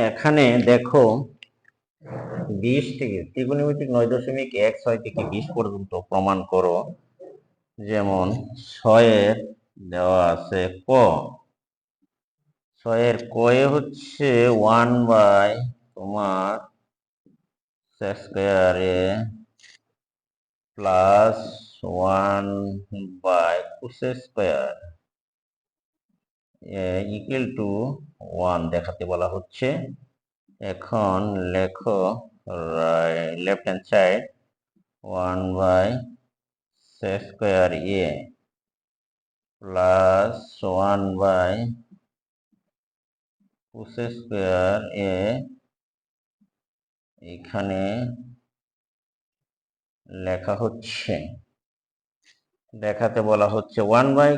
এখানে দেখো বিশ থেকে ত্রিকোণমিতিক নয় দশমিক এক ছয় থেকে বিশ পর্যন্ত প্রমাণ করো। যেমন ছয়ের দেওয়া আছে ক। ছয়ের কয়ে হচ্ছে ওয়ান বাই তোমার স্কোয়ারে plus one by cosec square equal to one দেখাতে বলা হচ্ছে। এখন লেখো left hand side one by square A plus one by cosec square A এখানে লেখা হচ্ছে। দেখাতে বলা হচ্ছে ওয়ান বাই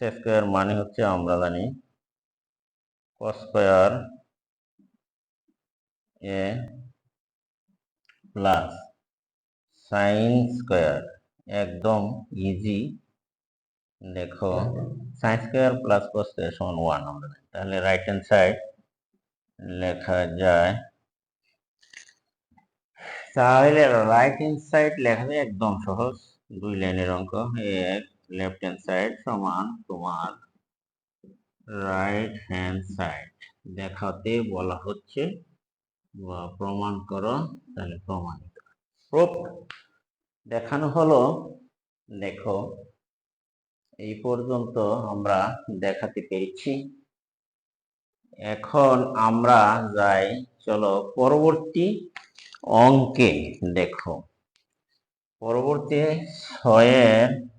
স্কোয়ার মানে হচ্ছে আমরা জানি square A plus sine square একদম ইজি দেখো sine square plus cos square সমান ওয়ান আমরা জানি। তাহলে রাইট হ্যান্ড সাইড লেখা যায়। তাহলে রাইট হ্যান্ড সাইড লেখা যায় একদম সহজ। দুই লাইনের অঙ্ক, এক লেফট হ্যান্ড সাইড সমান তোমার রাইট হ্যান্ড সাইড দেখাতে বলা হচ্ছে, বা প্রমাণ করো তাহলে প্রমাণিত। প্রুফ দেখানো হলো। দেখো, এই পর্যন্ত আমরা দেখাতে পেরেছি। এখন আমরা যাই, চলো পরবর্তী অঙ্কে দেখো। পরবর্তী ছয়ের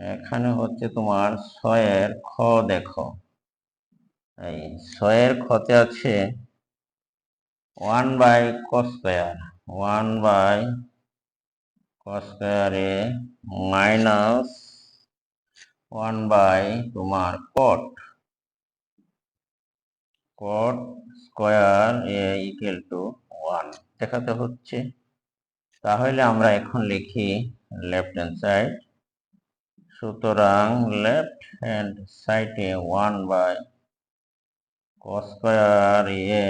এখানে হচ্ছে তোমার ছয়ের খ দেখো। এই ছয়ের খতে আছে one by cos square one by কস্কোয়ারে minus one by তোমার cot cot square A equal to one দেখাতে হচ্ছে। তাহলে আমরা এখন লিখি লেফট হ্যান্ড সাইড সুতরাং লেফট হ্যান্ড সাইডে one by cos square A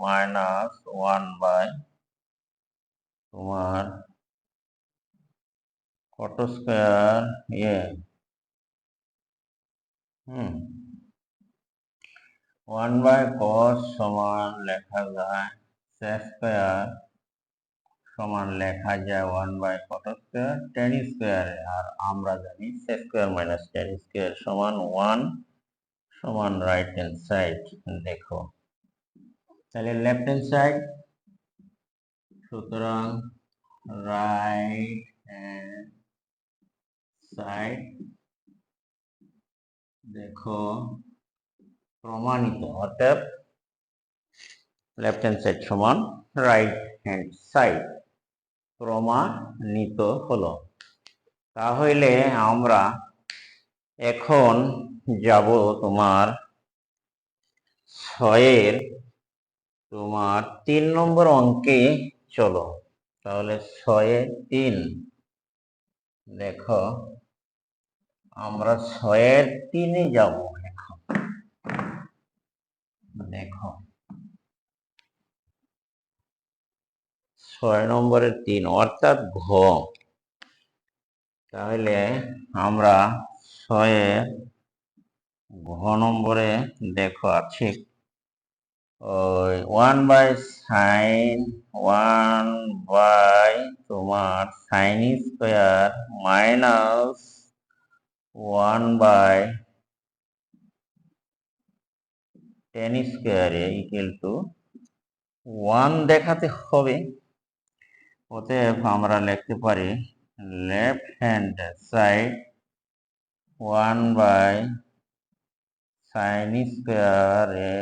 minus one by তোমার cot square A. Hmm. One by cos সমান লেখা যায় sec স্কোয়ার সমান লেখা যায় one by cot square tan square আর আমরা জানি স্কোয়ার মাইনাস টেন স্কোয়ার সমান ওয়ান সমান রাইট হ্যান্ড সাইড দেখো। তাহলে লেফট হ্যান্ড সাইড সুতরাং রাইট হ্যান্ড সাইড দেখো, প্রমাণিত অর্থাৎ লেফট হ্যান্ড সাইড সমান রাইট হ্যান্ড সাইড প্রমাণিত হলো। তাহলে আমরা এখন যাব তোমার ছয়ের, তোমার তিন নম্বর অঙ্কে চলো। তাহলে ছয়ে তিন। দেখো, আমরা ছয়ের তিনে যাব এখন দেখো ছয় নম্বরের তিন, অর্থাৎ ঘ তাহলে আমরা ছয়ে ঘ নম্বরে দেখো আছে ওই one by sine one by তোমার sine square minus one by tan স্কোয়ারে ইকুয়াল টু ওয়ান দেখাতে হবে। অতএব আমরা লিখতে পারি left hand side one by sine স্কোয়ারে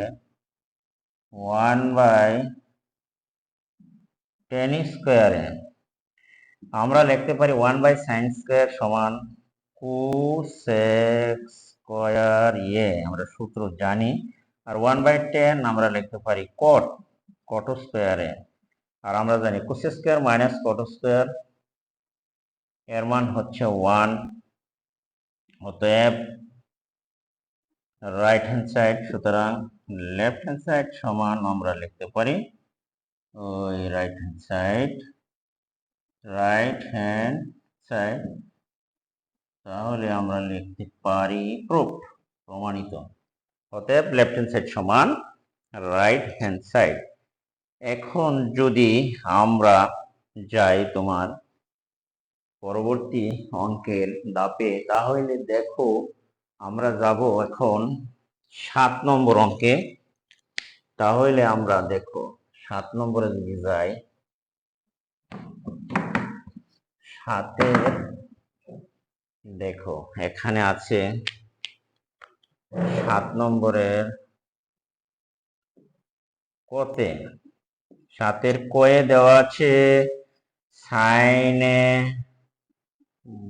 ওয়ান বাই টেন স্কোয়ারে আমরা লিখতে পারি ওয়ান বাই সাইন স্কোয়ার সমান কোসেক স্কোয়ার ইয়ে আমরা সূত্র জানি। আর ওয়ান বাই টেন আমরা লিখতে পারি কট কট স্কোয়ারে আর আমরা জানি cosec square minus cot square এর মান হচ্ছে ওয়ান অতএব রাইট হ্যান্ড সাইড সুতরাং লেফট হ্যান্ড সাইড সমান আমরা লিখতে পারি ওই right hand side right hand side তাহলে আমরা লিখতে পারি প্রুফ প্রমাণিত। অতএব লেফট হ্যান্ড সাইড সমান রাইট হ্যান্ড সাইড এখন যদি আমরা যাই তোমার পরবর্তী অঙ্কের দাপে তাহলে দেখো আমরা যাব এখন সাত নম্বর অঙ্কে। তাহলে আমরা দেখো সাত নম্বরে যদি যাই, সাতের দেখো এখানে আছে সাত নম্বরের কতে? সাতের কয়ে দেওয়া আছে সাইনে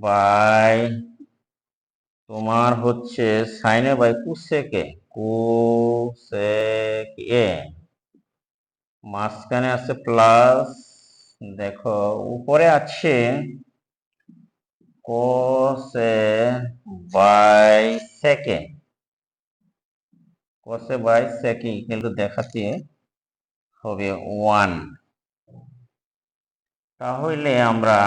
বাই তোমার হচ্ছে সাইনে বাই কুসেকে কুসেকে। মাঝখানে আছে প্লাস, দেখো, উপরে আছে cosec by sec. Cosec by sec, কিন্তু দেখাতে হবে ওয়ান তাহলে আমরা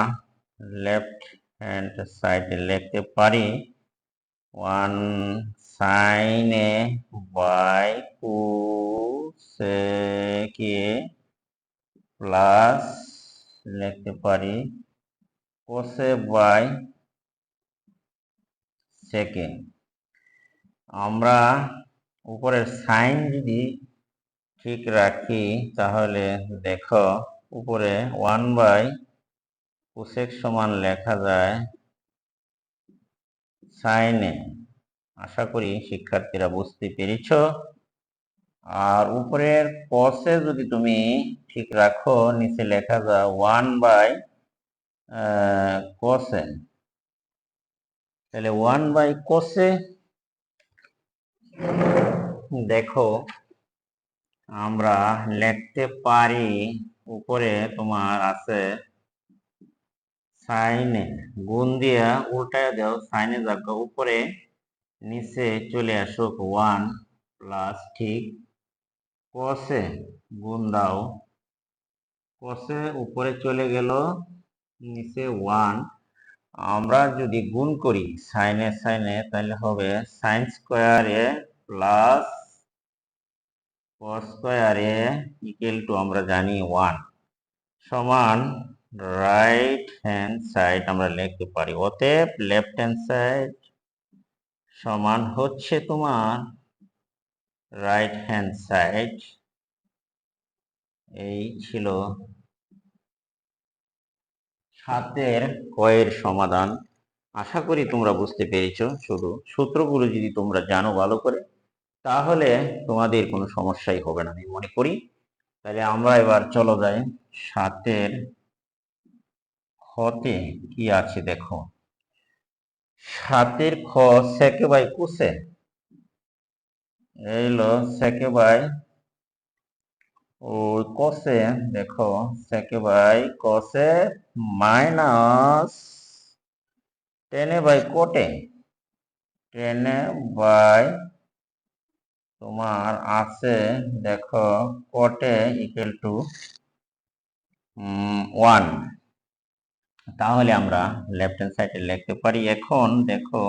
লেফট হ্যান্ড সাইডে লিখতে পারি ওয়ান সাইনে বাই কুসেকে প্লাস লিখতে পারি কোসে বাই সেকেন্ড আমরা উপরের সাইন যদি ঠিক রাখি, তাহলে দেখো উপরে ওয়ান বাই কোসেক সমান লেখা যায় সাইনে আশা করি শিক্ষার্থীরা বুঝতে পেরেছ। আর উপরের কসে যদি তুমি ঠিক রাখো, নিচে লেখা যায় ওয়ান বাই কোসে তাহলে ওয়ান বাই কোসে দেখো আমরা লিখতে পারি উপরে তোমার আছে সাইনে গুণ দিয়া উল্টায় দাও, সাইনে জায়গা উপরে নিচে চলে আসুক ওয়ান প্লাস ঠিক কসে। গুণ দাও, কসে উপরে চলে গেল, নিচে ওয়ান। আমরা যদি গুণ করি সাইনে সাইনে তাহলে হবে sine square plus cos square A equal to আমরা জানি ওয়ান সমান রাইট হ্যান্ড সাইড আমরা লিখতে পারি। অতএব লেফট হ্যান্ড সাইড সমান হচ্ছে তোমার রাইট হ্যান্ড সাইড এই ছিল সাতের কয়ের সমাধান। আশা করি তোমরা বুঝতে পেরেছ শুধু। সূত্রগুলো যদি তোমরা জানো ভালো করে। তাহলে তোমাদের কোনো সমস্যাই হবে না, আমি মনে করি। তাহলে আমরা এবার চলো যাই সাতের খতে, কি আছে দেখো। সাতের খ সেকে বাই কুসে এইলো সেকে বাই ওই কসে, দেখো, সেকে বাই কসে মাইনাস টেনে বাই কোটে, টেনে বাই তোমার আছে, দেখো কটে ইকুয়াল টু ওয়ান তাহলে আমরা লেফট হ্যান্ড সাইডে লিখতে পারি, এখন দেখো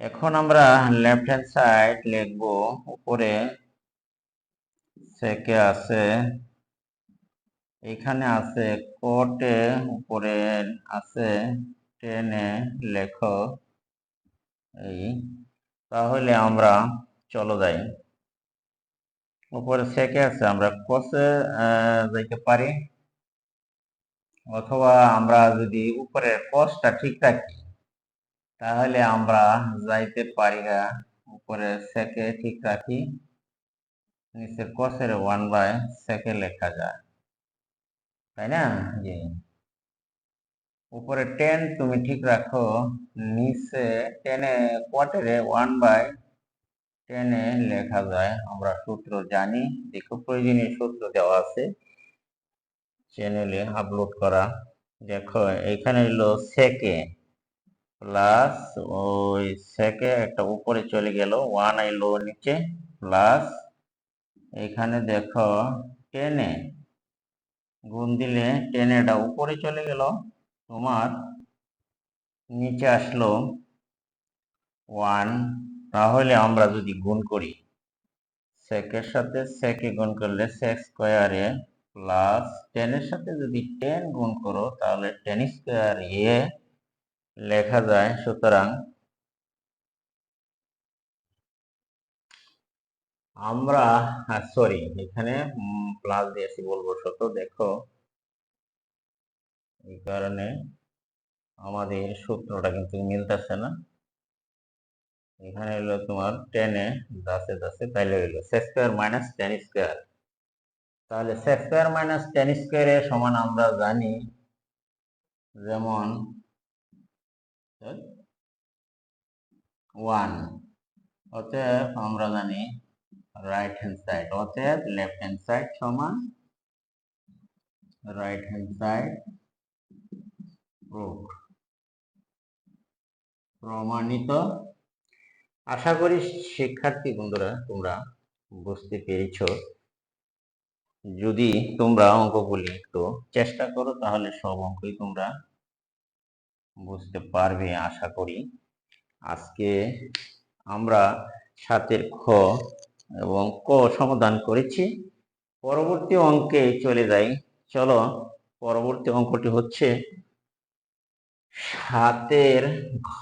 এখন আমরা লেফট হ্যান্ড সাইড লিখব, উপরে সেকে আছে, এখানে আছে কোটে উপরে আছে টেনে লেখো। এই, তাহলে আমরা চলো যাই। উপরে সেকে আছে, আমরা কষে যাইতে পারি। অথবা আমরা যদি উপরে কষটা ঠিক রাখি, তাহলে আমরা যাইতে পারি না উপরে সেকে ঠিক রাখি। নিচের কষের ওয়ান বাই সেকে লেখা যায়। তাই না? জি। উপরে টেন তুমি ঠিক রাখো, নিচে টেনে কোয়ার্টারে ওয়ান বাই টেনে লেখা যায়। আমরা সূত্র জানি দেখো প্রয়োজনীয় সূত্র দেওয়া আছে। চ্যানেলে আপলোড করা। দেখো, এখানে হলো সেকে প্লাস ওই সেকে একটা উপরে চলে গেল ওয়ান আইলো নিচে প্লাস এখানে দেখো টেনে গুণ দিলে টেনেটা উপরে চলে গেল। তোমার নিচে আসলো ওয়ান তাহলে আমরা যদি গুণ করি সেকের সাথে সেকে গুণ করলে সেক স্কোয়ারে প্লাস টেনের সাথে যদি টেন গুণ করো, তাহলে টেন স্কোয়ার এ লেখা যায়, সুতরাং আমরা সরি এখানে প্লাস দিয়েছি, বলব শত দেখো এই কারণে আমাদের সূত্রটা কিন্তু মিলতেছে না। এখানে হলো তোমার টেনে দাসে দাসে তাইলে sec square minus tan square তাহলে স্কোয়ার মাইনাস টেন স্কোয়ারের সমান আমরা জানি যেমন ওয়ান অতএব আমরা জানি রাইট হ্যান্ড সাইড অতএব লেফট হ্যান্ড সাইড সমান রাইট হ্যান্ড সাইড প্রুফ প্রমাণিত। আশা করি শিক্ষার্থী বন্ধুরা, তোমরা বুঝতে পেরেছ। যদি তোমরা অঙ্কগুলি একটু চেষ্টা করো, তাহলে সব অঙ্কই তোমরা বুঝতে পারবে, আশা করি। আজকে আমরা সাতের খ এবং ক সমাধান করেছি। পরবর্তী অঙ্কে চলে যাই। চলো, পরবর্তী অঙ্কটি হচ্ছে সাতের ঘ।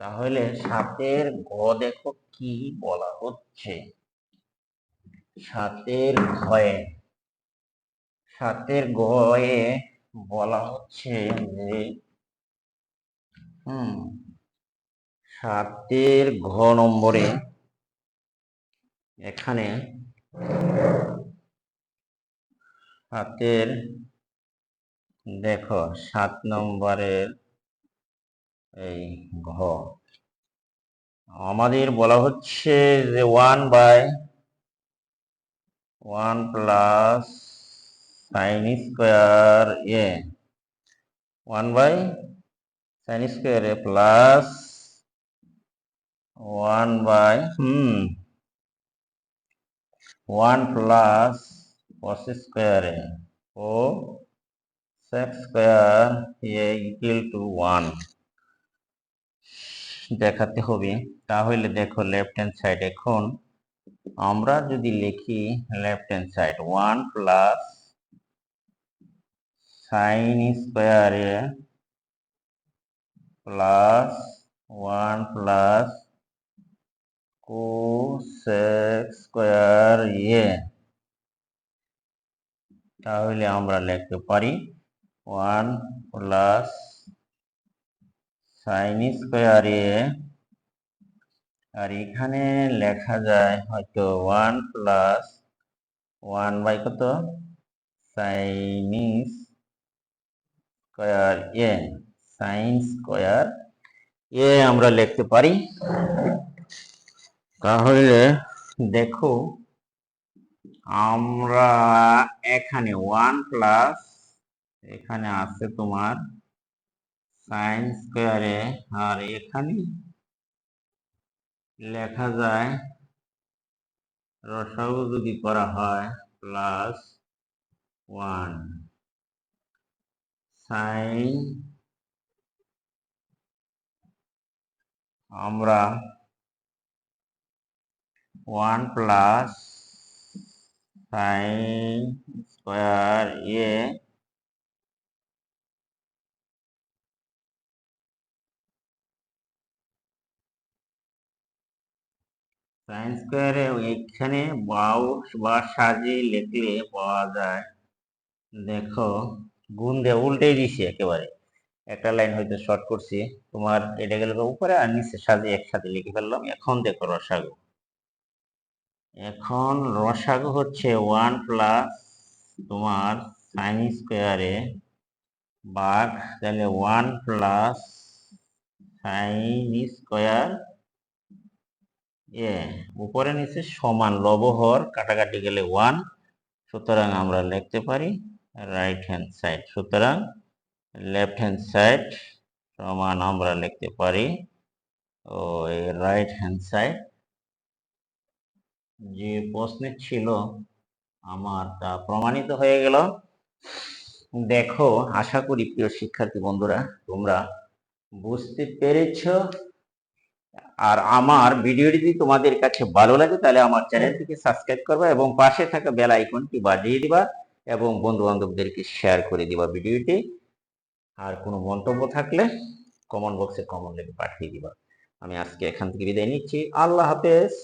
তাহলে সাতের ঘ দেখো কি বলা হচ্ছে। সাতের ঘয়ে সাতের ঘয়ে বলা হচ্ছে যে, হুম, সাতের ঘ নম্বরে এখানে সাতের দেখো, সাত নম্বরের এই ঘ। আমাদের বলা হচ্ছে যে one by one plus sine square A one by sine square A plus one by hmm one plus cos square A O sec square A equal to one দেখাতে হবে। তাহলে দেখো লেফট হ্যান্ড সাইড এখন আমরা যদি লিখি left hand side one plus sine square A plus one plus cosec square A তাহলে আমরা লিখতে পারি ওয়ান প্লাস সাইন এ, আর এখানে লেখা যায় হয়তো ওয়ান প্লাস ওয়ান বাই কত? Sine square A, sine square A আমরা লিখতে পারি। তাহলে দেখো, আমরা এখানে ওয়ান প্লাস এখানে আছে তোমার সাইন স্কোয়ারে আর এখানে লেখা যায় রসাগু যদি করা হয় প্লাস ওয়ান সাইন আমরা one plus sine square A sine স্কোয়ারে এখানে বাউ, বা সাজিয়ে লিখলে পাওয়া যায়। দেখো, গুণ দিয়ে উল্টেই দিছি একেবারে। একটা লাইন হয়তো শর্ট করছি। তোমার এটা গেল উপরে আর নিচে সাজিয়ে একসাথে লিখে ফেললাম। এখন দেখো রসাগু। এখন রসাগু হচ্ছে ওয়ান প্লাস তোমার সাইন স্কোয়ারে বাঘ তাহলে ওয়ান প্লাস সাইন স্কোয়ার উপরে নিচে সমান লবহর, কাটাকাটি গেলে ওয়ান সুতরাং আমরা লিখতে পারি রাইট হ্যান্ড সাইড সুতরাং লেফট হ্যান্ড সাইড সমান আমরা লিখতে পারি ও রাইট হ্যান্ড সাইড যে প্রশ্নে ছিল আমার তা প্রমাণিত হয়ে গেল। দেখো, আশা করি প্রিয় শিক্ষার্থী বন্ধুরা, তোমরা বুঝতে পেরেছ আর আমার ভিডিওটি যদি তোমাদের কাছে ভালো লাগে, তাহলে আমার চ্যানেলটিকে সাবস্ক্রাইব করবা এবং পাশে থাকা বেল আইকনটি বাজিয়ে দিবা এবং বন্ধু বান্ধবদেরকে শেয়ার করে দিবা ভিডিওটি। আর কোনো মন্তব্য থাকলে কমেন্ট বক্সে কমেন্ট লিখে পাঠিয়ে দিবা। আমি আজকে এখান থেকে বিদায় নিচ্ছি। আল্লাহ হাফেজ।